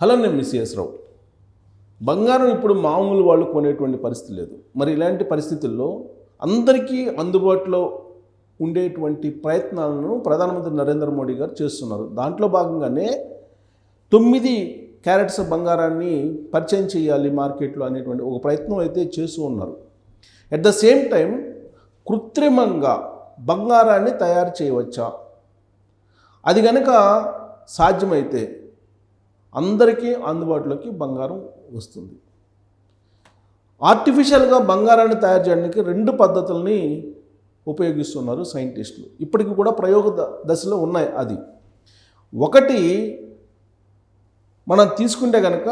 Hello నేను మిస్ఎస్ రావు. బంగారం ఇప్పుడు మామూలు వాళ్ళు కొనేటువంటి పరిస్థితి లేదు. మరి ఇలాంటి పరిస్థితుల్లో అందరికీ అందుబాటులో ఉండేటువంటి ప్రయత్నాలను ప్రధానమంత్రి నరేంద్ర మోడీ గారు చేస్తున్నారు. దాంట్లో భాగంగానే తొమ్మిది క్యారెట్స్ బంగారాన్ని పరిచయం చేయాలి మార్కెట్లో అనేటువంటి ఒక ప్రయత్నం అయితే చేస్తూ ఉన్నారు. అట్ ద సేమ్ టైం కృత్రిమంగా బంగారాన్ని తయారు చేయవచ్చా? అది కనుక సాధ్యమైతే అందరికీ అందుబాటులోకి బంగారం వస్తుంది. ఆర్టిఫిషియల్గా బంగారాన్ని తయారు చేయడానికి రెండు పద్ధతుల్ని ఉపయోగిస్తున్నారు సైంటిస్టులు. ఇప్పటికి కూడా ప్రయోగ దశలో ఉన్నాయి అది. ఒకటి మనం తీసుకుంటే కనుక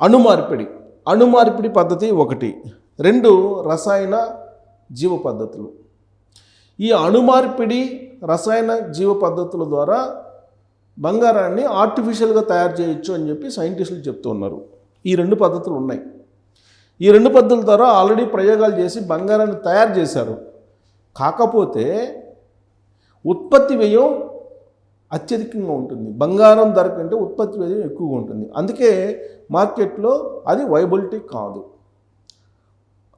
అణుమార్పిడి. అణుమార్పిడి పద్ధతి ఒకటి. రెండు రసాయన జీవ పద్ధతులు. ఈ అణుమార్పిడి రసాయన జీవ పద్ధతుల ద్వారా బంగారాన్ని ఆర్టిఫిషియల్గా తయారు చేయొచ్చు అని చెప్పి సైంటిస్టులు చెప్తూ ఉన్నారు. ఈ రెండు పద్ధతులు ఉన్నాయి. ఈ రెండు పద్ధతుల ద్వారా ఆల్రెడీ ప్రయోగాలు చేసి బంగారాన్ని తయారు చేశారు. కాకపోతే ఉత్పత్తి వ్యయం అత్యధికంగా ఉంటుంది. బంగారం ధర కంటే ఉత్పత్తి వ్యయం ఎక్కువగా ఉంటుంది. అందుకే మార్కెట్లో అది వైబిలిటీ కాదు.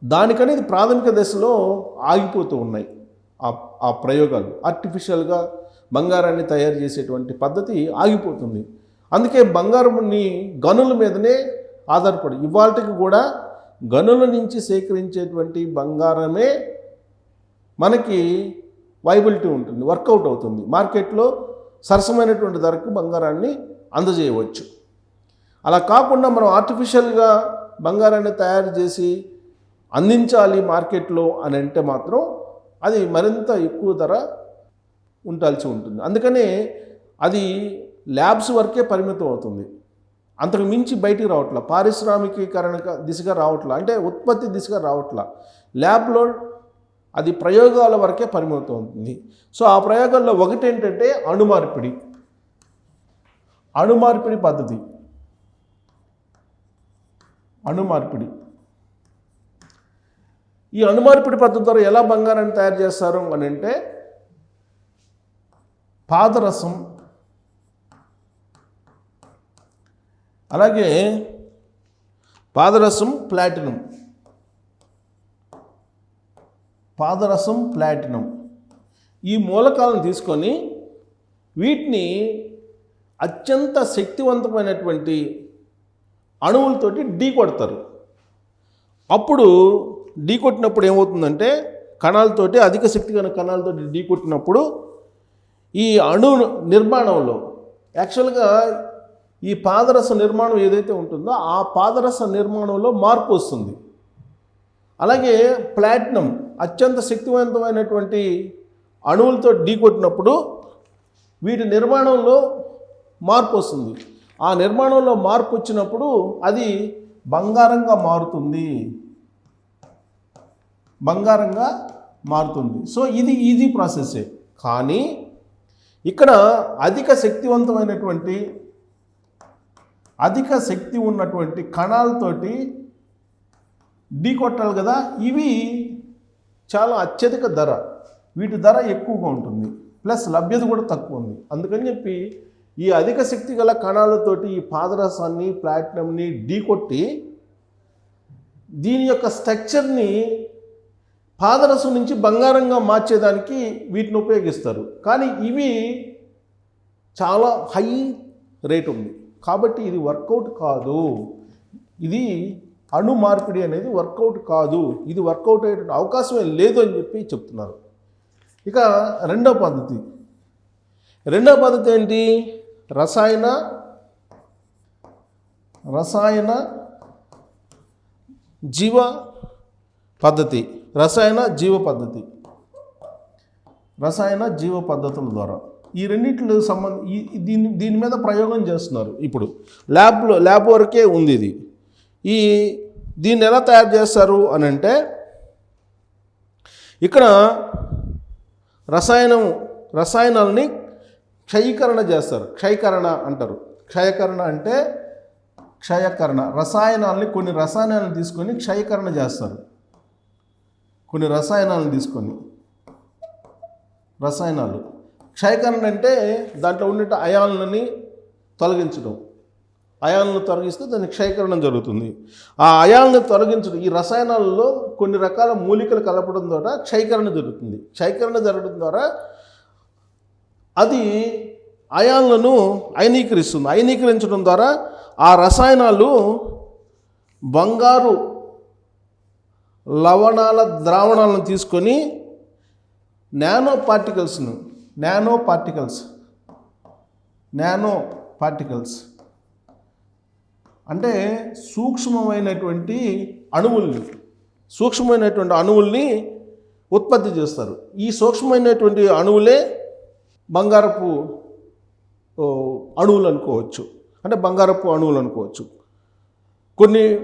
దానికని ప్రాథమిక దశలో ఆగిపోతూ ఉన్నాయి ఆ ఆ ప్రయోగాలు. ఆర్టిఫిషియల్గా బంగారాన్ని తయారు చేసేటువంటి పద్ధతి ఆగిపోతుంది. అందుకే బంగారంని గనుల మీదనే ఆధారపడి. ఇవాళకి కూడా గనుల నుంచి సేకరించేటువంటి బంగారమే మనకి వైబిలిటీ ఉంటుంది వర్కౌట్ అవుతుంది. మార్కెట్లో సరసమైనటువంటి ధరకు బంగారాన్ని అందజేయవచ్చు. అలా కాకుండా మనం ఆర్టిఫిషియల్గా బంగారాన్ని తయారు చేసి అందించాలి మార్కెట్లో అని అంటే మాత్రం అది మరింత ఎక్కువ ధర ఉండాల్సి ఉంటుంది. అందుకనే అది ల్యాబ్స్ వరకే పరిమితం అవుతుంది. అంతకు మించి బయటికి రావట్లా పారిశ్రామికీకరణ దిశగా రావట్లా అంటే ఉత్పత్తి దిశగా రావట్లా ల్యాబ్లో అది ప్రయోగాల వరకే పరిమితం అవుతుంది. సో ఆ ప్రయోగాల్లో ఒకటి ఏంటంటే అణుమార్పిడి. అణుమార్పిడి పద్ధతి. అణుమార్పిడి. ఈ అణుమార్పిడి పద్ధతి ద్వారా ఎలా బంగారాన్ని తయారు చేస్తారు అని అంటే పాదరసం. అలాగే పాదరసం ప్లాటినం. పాదరసం ప్లాటినం. ఈ మూలకాలను తీసుకొని వీటిని అత్యంత శక్తివంతమైనటువంటి అణువులతోటి ఢీ కొడతారు. అప్పుడు ఢీ కొట్టినప్పుడు ఏమవుతుందంటే కణాలతోటి అధిక శక్తి కణాలతోటి ఢీ కొట్టినప్పుడు ఈ అణు నిర్మాణంలో యాక్చువల్గా ఈ పాదరస నిర్మాణం ఏదైతే ఉంటుందో ఆ పాదరస నిర్మాణంలో మార్పు వస్తుంది. అలాగే ప్లాటినం అత్యంత శక్తివంతమైనటువంటి అణువులతో ఢీకొట్టినప్పుడు వీటి నిర్మాణంలో మార్పు వస్తుంది. ఆ నిర్మాణంలో మార్పు వచ్చినప్పుడు అది బంగారంగా మారుతుంది. బంగారంగా మారుతుంది. సో ఇది ఈజీ ప్రాసెసే కానీ ఇక్కడ అధిక శక్తివంతమైనటువంటి అధిక శక్తి ఉన్నటువంటి కణాలతోటి ఢీ కొట్టాలి కదా ఇవి చాలా అత్యధిక ధర. వీటి ధర ఎక్కువగా ఉంటుంది. ప్లస్ లభ్యత కూడా తక్కువ ఉంది. అందుకని చెప్పి ఈ అధిక శక్తి గల కణాలతోటి ఈ పాదరసాన్ని ప్లాటినంని ఢీకొట్టి దీని యొక్క స్ట్రక్చర్ని పాదరసం నుంచి బంగారంగా మార్చేదానికి వీటిని ఉపయోగిస్తారు. కానీ ఇవి చాలా హై రేట్ ఉంది. కాబట్టి ఇది వర్కౌట్ కాదు. ఇది అణు మార్పిడి అనేది వర్కౌట్ కాదు. ఇది వర్కౌట్ అయ్యే అవకాశమే లేదు అని చెప్పి చెప్తున్నారు. ఇక రెండవ పద్ధతి. రెండవ పద్ధతి ఏంటి? రసాయన రసాయన జీవ పద్ధతి. రసాయన జీవ పద్ధతి రసాయన జీవ పద్ధతుల ద్వారా. ఈ రెండింటిలో సంబంధ ఈ దీని దీని మీద ప్రయోగం చేస్తున్నారు ఇప్పుడు. ల్యాబ్లో ల్యాబ్ వరకే ఉంది ఇది. ఈ దీన్ని ఎలా తయారు చేస్తారు అని అంటే ఇక్కడ రసాయనం రసాయనాలని క్షయీకరణ చేస్తారు. క్షయకరణ అంటారు. క్షయకరణ అంటే క్షయకరణ. రసాయనాలని కొన్ని రసాయనాలను తీసుకొని క్షయకరణ చేస్తారు. కొన్ని రసాయనాలను తీసుకొని రసాయనాలు. క్షయకరణ అంటే దాంట్లో ఉండే అయాన్లని తొలగించడం. అయాలను తొలగిస్తే దాని క్షయకరణం జరుగుతుంది. ఆ అయాలను తొలగించడం ఈ రసాయనాలలో కొన్ని రకాల మూలికలు కలపడం ద్వారా క్షయకరణ జరుగుతుంది. క్షయకరణ జరగడం ద్వారా అది అయాన్లను అయనీకరిస్తుంది. అయనీకరించడం ద్వారా ఆ రసాయనాలు బంగారు లవణాల ద్రావణాలను తీసుకొని నానో పార్టికల్స్ను నానో పార్టికల్స్ నానో పార్టికల్స్. అంటే సూక్ష్మమైనటువంటి అణువుల్ని సూక్ష్మమైనటువంటి అణువుల్ని ఉత్పత్తి చేస్తారు. ఈ సూక్ష్మమైనటువంటి అణువులే బంగారపు అణువులు అనుకోవచ్చు అంటే బంగారపు అణువులు అనుకోవచ్చు కొన్ని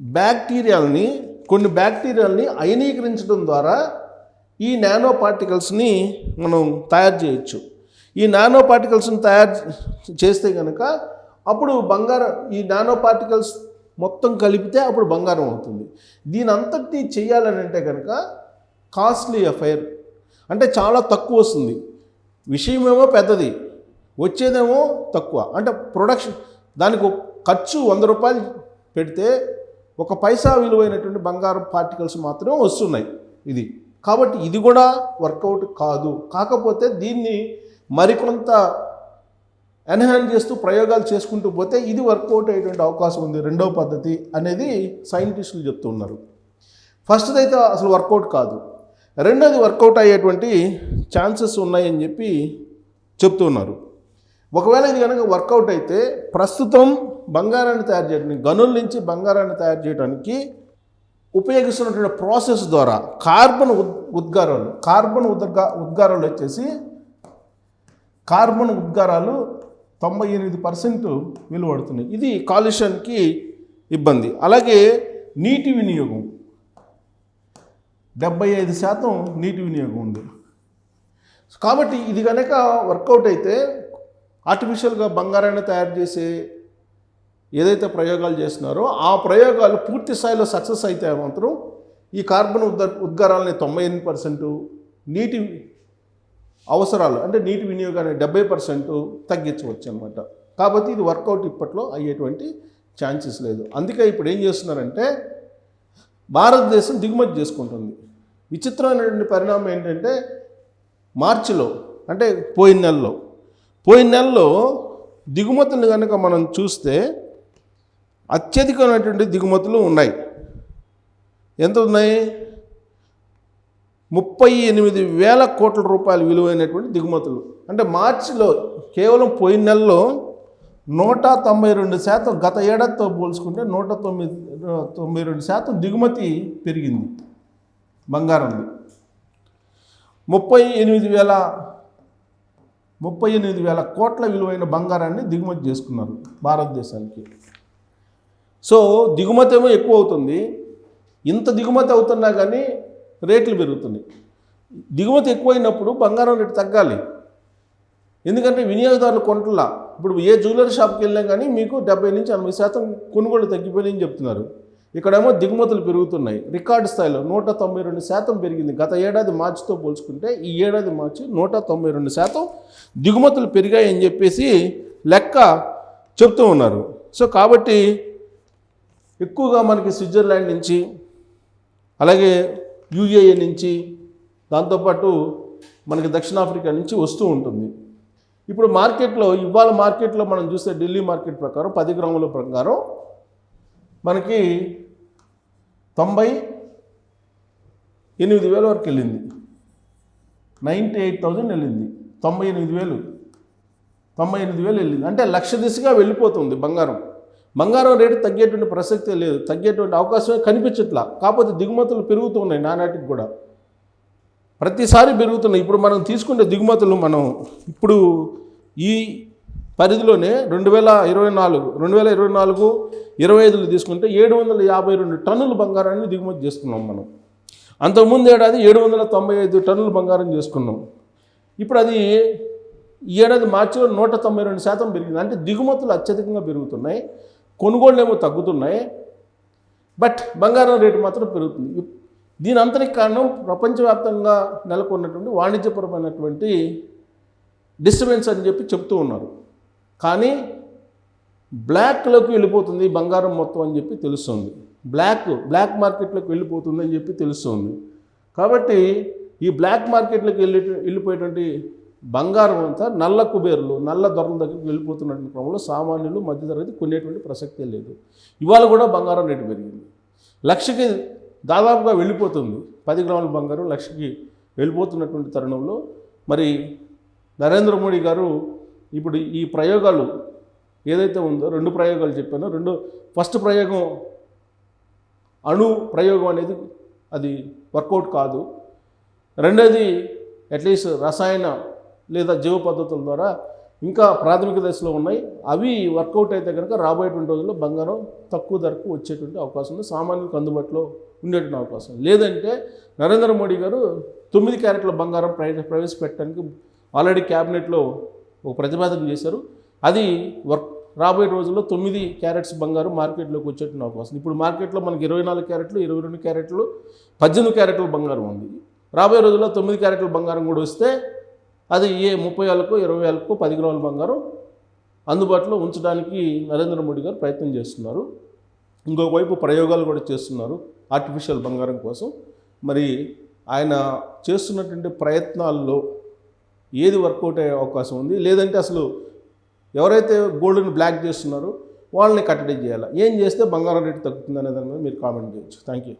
బ్యాక్టీరియాలని కొన్ని బ్యాక్టీరియాలని అయనీకరించడం ద్వారా ఈ నానో పార్టికల్స్ని మనం తయారు చేయొచ్చు. ఈ నానో పార్టికల్స్ని తయారు చేస్తే కనుక అప్పుడు బంగారం ఈ నానో పార్టికల్స్ మొత్తం కలిపితే అప్పుడు బంగారం అవుతుంది. దీని అంతటినీ చేయాలని అంటే కనుక కాస్ట్లీ అఫైర్ అంటే చాలా తక్కువ వస్తుంది. విషయమేమో పెద్దది వచ్చేదేమో తక్కువ. అంటే ప్రొడక్షన్ దానికి ఖర్చు వంద రూపాయలు పెడితే ఒక పైసా విలువైనటువంటి బంగారం పార్టికల్స్ మాత్రమే వస్తున్నాయి. ఇది. కాబట్టి ఇది కూడా వర్కౌట్ కాదు. కాకపోతే దీన్ని మరికొంత ఎన్హాన్స్ చేస్తూ ప్రయోగాలు చేసుకుంటూ పోతే ఇది వర్కౌట్ అయ్యేటువంటి అవకాశం ఉంది. రెండవ పద్ధతి అనేది సైంటిస్టులు చెప్తున్నారు. ఫస్ట్ది అయితే అసలు వర్కౌట్ కాదు. రెండోది వర్కౌట్ అయ్యేటువంటి ఛాన్సెస్ ఉన్నాయని చెప్పి చెప్తున్నారు. ఒకవేళ ఇది కనుక వర్కౌట్ అయితే ప్రస్తుతం బంగారాన్ని తయారు చేయడానికి గనుల నుంచి బంగారాన్ని తయారు చేయడానికి ఉపయోగిస్తున్నటువంటి ప్రాసెస్ ద్వారా కార్బన్ ఉద్ ఉద్గారాలు కార్బన్ ఉద్గా ఉద్గారాలు వచ్చేసి కార్బన్ ఉద్గారాలు తొంభై ఎనిమిది పర్సెంట్ విలువడుతున్నాయి. ఇది కాలుష్యానికి ఇబ్బంది. అలాగే నీటి వినియోగం డెబ్బై ఐదు శాతం నీటి వినియోగం ఉంది. కాబట్టి ఇది కనుక వర్కౌట్ అయితే ఆర్టిఫిషియల్గా బంగారాన్ని తయారు చేసే ఏదైతే ప్రయోగాలు చేస్తున్నారో ఆ ప్రయోగాలు పూర్తి స్థాయిలో సక్సెస్ అయితే మాత్రం ఈ కార్బన్ ఉద్ద ఉద్గారాలని తొంభై ఎనిమిది పర్సెంట్ నీటి అవసరాలు అంటే నీటి వినియోగాన్ని డెబ్బై పర్సెంట్ తగ్గించవచ్చు అనమాట కాబట్టి ఇది వర్కౌట్ ఇప్పట్లో అయ్యేటువంటి ఛాన్సెస్ లేదు. అందుకే ఇప్పుడు ఏం చేస్తున్నారంటే భారతదేశం దిగుమతి చేసుకుంటుంది. విచిత్రమైనటువంటి పరిణామం ఏంటంటే మార్చిలో అంటే పోయిన నెలలో పోయిన నెలలో దిగుమతులు కనుక మనం చూస్తే అత్యధికమైనటువంటి దిగుమతులు ఉన్నాయి. ఎంత ఉన్నాయి? ముప్పై ఎనిమిది వేల కోట్ల రూపాయల విలువైనటువంటి దిగుమతులు. అంటే మార్చిలో కేవలం పోయిన నెలలో నూట తొంభై రెండు శాతం గత ఏడాదితో పోల్చుకుంటే నూట తొమ్మిది తొంభై రెండు శాతం దిగుమతి పెరిగింది బంగారంది. ముప్పై ఎనిమిది వేల ముప్పై ఎనిమిది వేల కోట్ల విలువైన బంగారాన్ని దిగుమతి చేసుకున్నారు భారతదేశానికి. సో దిగుమతి ఏమో ఎక్కువ అవుతుంది. ఇంత దిగుమతి అవుతున్నా కానీ రేట్లు పెరుగుతున్నాయి. దిగుమతి ఎక్కువైనప్పుడు బంగారం రేటు తగ్గాలి. ఎందుకంటే వినియోగదారులు కొంటలా ఇప్పుడు ఏ జ్యువెలరీ షాప్కి వెళ్ళినా కానీ మీకు డెబ్బై నుంచి ఎనభై శాతం కొనుగోలు తగ్గిపోయినాయని చెప్తున్నారు. ఇక్కడేమో దిగుమతులు పెరుగుతున్నాయి. రికార్డు స్థాయిలో నూట తొంభై రెండు శాతం పెరిగింది. గత ఏడాది మార్చితో పోల్చుకుంటే ఈ ఏడాది మార్చి నూట తొంభై రెండు శాతం దిగుమతులు పెరిగాయని చెప్పేసి లెక్క చెప్తూ ఉన్నారు. సో కాబట్టి ఎక్కువగా మనకి స్విట్జర్లాండ్ నుంచి అలాగే యూఏఏ నుంచి దాంతోపాటు మనకి దక్షిణాఫ్రికా నుంచి వస్తూ ఉంటుంది. ఇప్పుడు మార్కెట్లో ఇవాళ మార్కెట్లో మనం చూస్తే ఢిల్లీ మార్కెట్ ప్రకారం పది గ్రాముల ప్రకారం మనకి తొంభై ఎనిమిది వేల వరకు వెళ్ళింది. నైంటీ ఎయిట్ థౌజండ్ వెళ్ళింది. తొంభై ఎనిమిది వేలు. తొంభై ఎనిమిది వేలు వెళ్ళింది. అంటే లక్ష దిశగా వెళ్ళిపోతుంది బంగారం. బంగారం రేటు తగ్గేటువంటి ప్రసక్తే లేదు. తగ్గేటువంటి అవకాశమే కనిపించట్లా. కాకపోతే దిగుమతులు పెరుగుతున్నాయి నానాటికి కూడా. ప్రతిసారి పెరుగుతున్నాయి. ఇప్పుడు మనం తీసుకునే దిగుమతులు మనం ఇప్పుడు ఈ పరిధిలోనే రెండు వేల ఇరవై నాలుగు రెండు వేల ఇరవై నాలుగు ఇరవై ఐదులో తీసుకుంటే ఏడు వందల యాభై రెండు టన్నుల బంగారాన్ని దిగుమతి చేసుకున్నాం మనం. అంతకుముందు ఏడాది ఏడు వందల తొంభై ఐదు టన్నుల బంగారం చేసుకున్నాం. ఇప్పుడు అది ఈ ఏడాది మార్చిలో నూట తొంభై రెండు శాతం పెరిగింది. అంటే దిగుమతులు అత్యధికంగా పెరుగుతున్నాయి. కొనుగోళ్ళు ఏమో తగ్గుతున్నాయి. బట్ బంగారం రేటు మాత్రం పెరుగుతుంది. దీని అంతరికి కారణం ప్రపంచవ్యాప్తంగా నెలకొన్నటువంటి వాణిజ్యపరమైనటువంటి డిస్టర్బెన్స్ అని చెప్పి చెప్తూ ఉన్నారు. కానీ బ్లాక్లోకి వెళ్ళిపోతుంది ఈ బంగారం మొత్తం అని చెప్పి తెలుస్తుంది. బ్లాక్ బ్లాక్ మార్కెట్లోకి వెళ్ళిపోతుంది అని చెప్పి తెలుస్తుంది. కాబట్టి ఈ బ్లాక్ మార్కెట్లోకి వెళ్ళి వెళ్ళిపోయేటువంటి బంగారం అంతా నల్ల కుబేరులు నల్ల ధరల దగ్గరికి వెళ్ళిపోతున్నటువంటి క్రమంలో సామాన్యులు మధ్యతరగతి కొనేటువంటి ప్రసక్తే లేదు. ఇవాళ కూడా బంగారం రేటు పెరిగింది. లక్షకి దాదాపుగా వెళ్ళిపోతుంది. పది గ్రాముల బంగారం లక్షకి వెళ్ళిపోతున్నటువంటి తరుణంలో. మరి నరేంద్ర మోడీ గారు ఇప్పుడు ఈ ప్రయోగాలు ఏదైతే ఉందో రెండు ప్రయోగాలు చెప్పానో. రెండు ఫస్ట్ ప్రయోగం అణు ప్రయోగం అనేది అది వర్కౌట్ కాదు. రెండోది అట్లీస్ట్ రసాయన లేదా జీవ పద్ధతుల ద్వారా ఇంకా ప్రాథమిక దశలో ఉన్నాయి. అవి వర్కౌట్ అయితే కనుక రాబోయేటువంటి రోజుల్లో బంగారం తక్కువ ధరకు వచ్చేటువంటి అవకాశం ఉంది. సామాన్యులకు అందుబాటులో ఉండేటువంటి అవకాశం లేదంటే నరేంద్ర మోడీ గారు తొమ్మిది క్యారెట్ల బంగారం ప్రవేశ ప్రవేశపెట్టడానికి ఆల్రెడీ క్యాబినెట్లో ఒక ప్రతిపాదన చేశారు. అది వర్క్ రాబోయే రోజుల్లో తొమ్మిది క్యారెట్స్ బంగారం మార్కెట్లోకి వచ్చేటువంటి అవకాశం ఇప్పుడు మార్కెట్లో మనకి ఇరవై నాలుగు క్యారెట్లు ఇరవై రెండు క్యారెట్లు పద్దెనిమిది క్యారెట్లు బంగారం ఉంది. రాబోయే రోజుల్లో తొమ్మిది క్యారెట్ల బంగారం కూడా వస్తే అది ఏ ముప్పై వేలకు ఇరవై వేలకు పది గ్రాముల బంగారం అందుబాటులో ఉంచడానికి నరేంద్ర మోడీ గారు ప్రయత్నం చేస్తున్నారు. ఇంకొకవైపు ప్రయోగాలు కూడా చేస్తున్నారు ఆర్టిఫిషియల్ బంగారం కోసం. మరి ఆయన చేస్తున్నటువంటి ప్రయత్నాల్లో ఏది వర్కౌట్ అయ్యే అవకాశం ఉంది? లేదంటే అసలు ఎవరైతే గోల్డ్ని బ్లాక్ చేస్తున్నారో వాళ్ళని కట్టడి చేయాలి? ఏం చేస్తే బంగారం రేటు తగ్గుతుంది అనే దాని మీద మీరు కామెంట్ చేయొచ్చు. Thank you